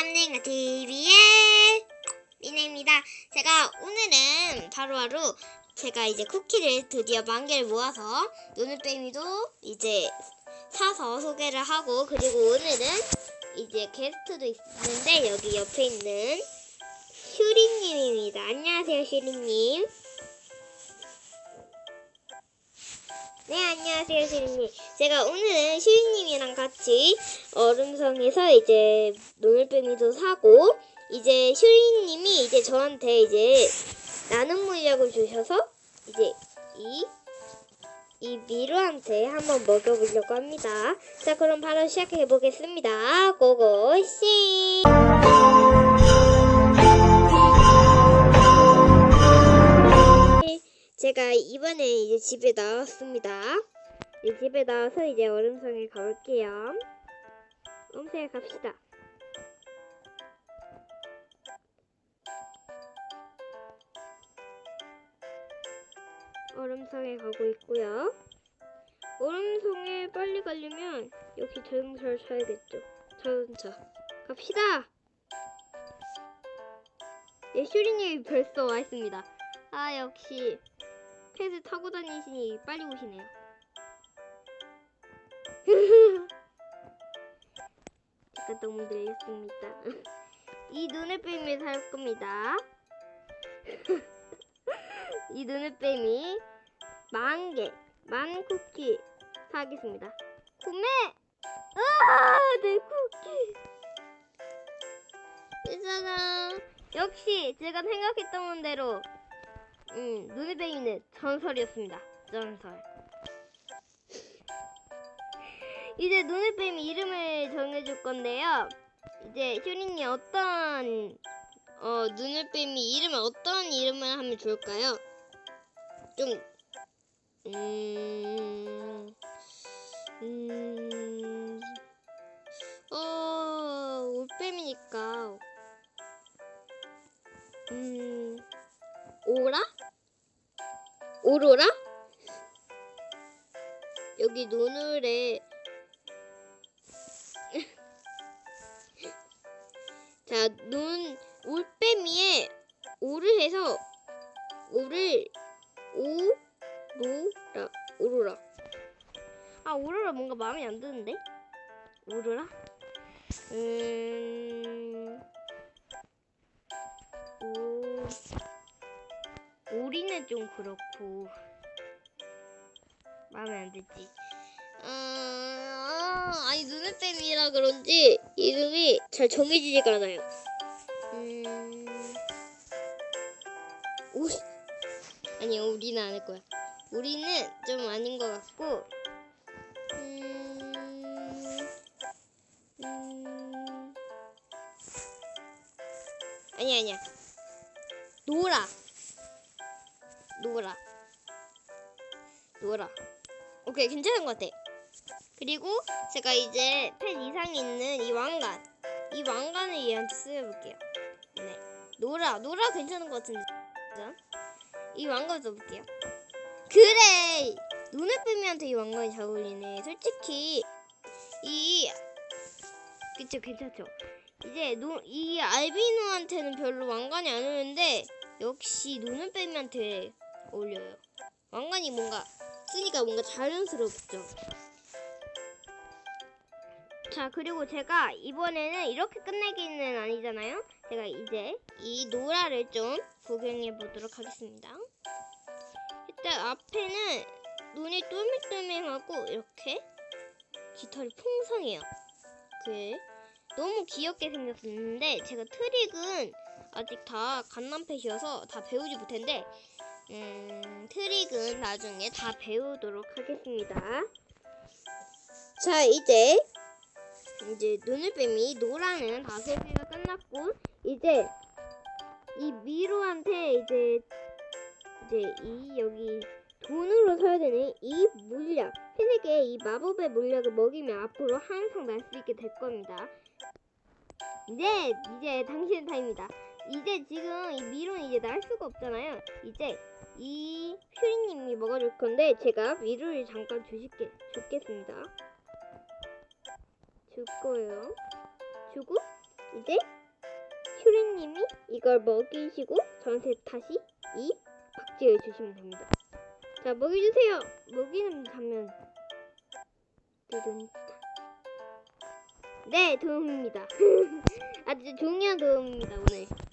냠냉아 TV의 미네입니다. 제가 오늘은 바로바로 제가 이제 쿠키를 드디어 만 개를 모아서 눈을빼미도 이제 사서 소개를 하고 그리고 오늘은 이제 게스트도 있는데 여기 옆에 있는 슈리님입니다. 안녕하세요 슈리님. 네, 안녕하세요, 슈리님. 제가 오늘은 슈리님이랑 같이 얼음성에서 이제 노을뱀이도 사고, 이제 슈리님이 이제 저한테 이제 나눔 물약을 주셔서, 이제 이, 이 미루한테 한번 먹여보려고 합니다. 자, 그럼 바로 시작해 보겠습니다. 고고씨! 제가 이번에 이제 집에 나왔습니다. 이 집에 나와서 이제 얼음성에 가볼게요. 얼음성에 갑시다. 얼음성에 가고 있고요. 얼음성에 빨리 가려면 역시 자동차를 타야겠죠. 자동차. 갑시다! 예, 슈리님이 벌써 와 있습니다. 아, 역시. 펫을 타고 다니시니 빨리 오시네요. 잠깐 너무 늘렸습니다. 이 눈을 빼미 살 겁니다. 이 눈을 빼미 만 개, 만 쿠키 사겠습니다. 구매! 아, 내 쿠키! 있잖아. 역시 제가 생각했던 대로 음, 눈을빼미는 전설이었습니다. 전설. 이제 눈을빼미 이름을 정해줄 건데요. 이제 슈린이 어떤 어 눈을빼미 이름을 어떤 이름을 하면 좋을까요? 좀 음, 음, 오로라? 여기 눈을에 자, 눈 올빼미에 오를 해서 오를 오로라 오로라 아 오로라 뭔가 마음에 안 드는데 오로라 음 오. 오리는 좀 그렇고 마음에 안 들지. 아, 아니 눈을 뺨이라 그런지 이름이 잘 정해지지가 않아요. 음, 오, 아니 우리는 안 할 거야. 우리는 좀 아닌 것 같고, 음, 음, 아니 아니야. 노라. 노라. 노라. 오케이, 괜찮은 것 같아. 그리고 제가 이제 펜 이상 있는 이 왕관. 이 왕관을 얘한테 쓰여볼게요. 네. 노라. 노라 괜찮은 것 같은데. 이 왕관 써볼게요. 그래! 눈을 빼미한테 이 왕관이 잘 어울리네. 솔직히, 이, 그쵸, 괜찮죠? 이제 노, 이 알비노한테는 별로 왕관이 안 어울리는데, 역시 눈을 빼미한테 어울려요. 왕관이 뭔가 쓰니까 뭔가 자연스럽죠. 자 그리고 제가 이번에는 이렇게 끝내기는 아니잖아요. 제가 이제 이 노라를 좀 구경해 보도록 하겠습니다. 일단 앞에는 눈이 똘밀똘밀하고 이렇게 깃털이 풍성해요. 그 너무 귀엽게 생겼는데 제가 트릭은 아직 다 갓난펫이어서 다 배우지 못했는데 음, 트릭은 나중에 다 배우도록 하겠습니다. 자, 이제 이제 눈을빼미 노라는 다 소개가 끝났고 이제 이 미로한테 이제 이제 이 여기 돈으로 사야 되는 이 물약 팬에게 이 마법의 물약을 먹이면 앞으로 항상 날 수 있게 될 겁니다. 이제 이제 당신의 타임입니다. 이제 지금 이 미로는 이제 날 수가 없잖아요. 이제 이 퓨리님이 먹어줄 건데 제가 미루를 잠깐 주실게 주겠습니다. 줄 거예요. 주고 이제 슈리님이 이걸 먹이시고 저한테 다시 이 박쥐를 주시면 됩니다. 자, 먹여주세요. 먹이는 가면. 네, 도움입니다. 아주 중요한 도움입니다, 오늘.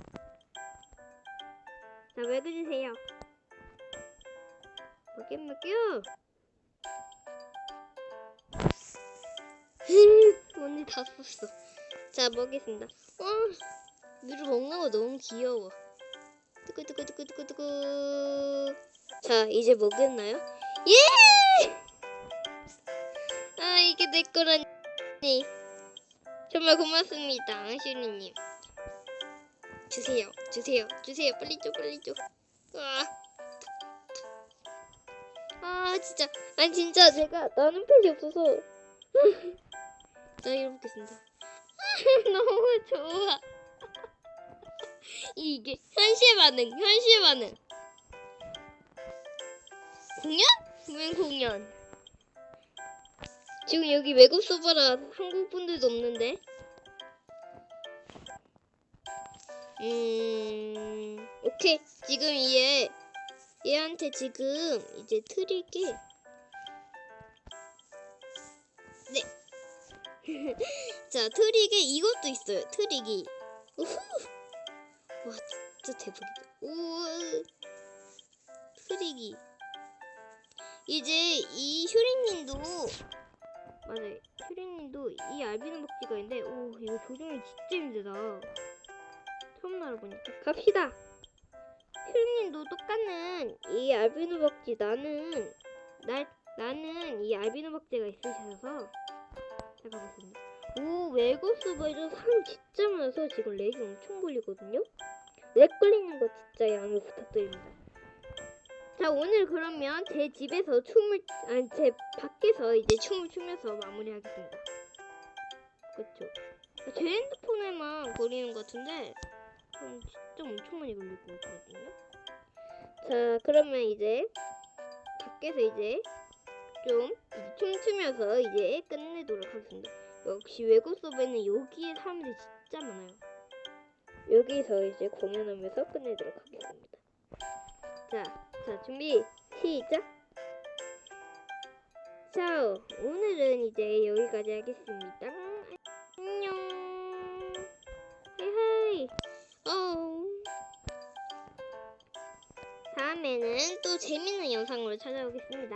자, 먹여주세요. 먹여, 먹여. 오늘 다 썼어. 자, 먹겠습니다. 어, 물을 먹는 거 너무 귀여워. 뜨끄뜨끄뜨끄뜨끄뜨끄. 자, 이제 먹였나요? 예! 아, 이게 내 거라니. 정말 고맙습니다, 슈리님. 주세요, 주세요, 주세요. 빨리 줘, 빨리 줘. 아, 아 진짜. 아니, 진짜 제가 나는 펜이 없어서. 자, 이거 먹겠습니다. 너무 좋아. 이게 현실 반응, 현실 반응. 공연? 웬 공연? 지금 여기 외국 서버라 한국 분들도 없는데. 음, 오케이. 지금 얘 얘한테 지금 이제 트릭이 네. 자, 트릭에 이것도 있어요. 트릭이. 우후. 와, 진짜 대박이다. 우와. 트릭이. 이제 이 휴리님도 맞아요. 휴리님도 이 알비노 복지가 있는데 오 이거 조종이 진짜 힘들다. 처음 알아보니까 갑시다. 휴리님도 똑같은 이 알비노 복지 나는 나 나는 이 알비노 복지가 있으셔서 제가 보겠습니다. 오 외국 서버에서 사람 진짜 많아서 지금 렉이 엄청 걸리거든요. 렉 걸리는 거 진짜 양해 부탁드립니다. 자 오늘 그러면 제 집에서 춤을 아니 제 밖에서 이제 춤을 추면서 마무리하겠습니다. 그쵸? 제 핸드폰에만 걸리는 것 같은데 음, 진짜 엄청 많이 걸리고 있거든요. 자 그러면 이제 밖에서 이제 좀 이제 춤추면서 이제 끝내도록 하겠습니다. 역시 외국 서버에는 여기에 사람들이 진짜 많아요. 여기서 이제 공연하면서 끝내도록 하겠습니다. 자, 자 준비 시작. 자, 오늘은 이제 여기까지 하겠습니다. 재밌는 영상으로 찾아오겠습니다.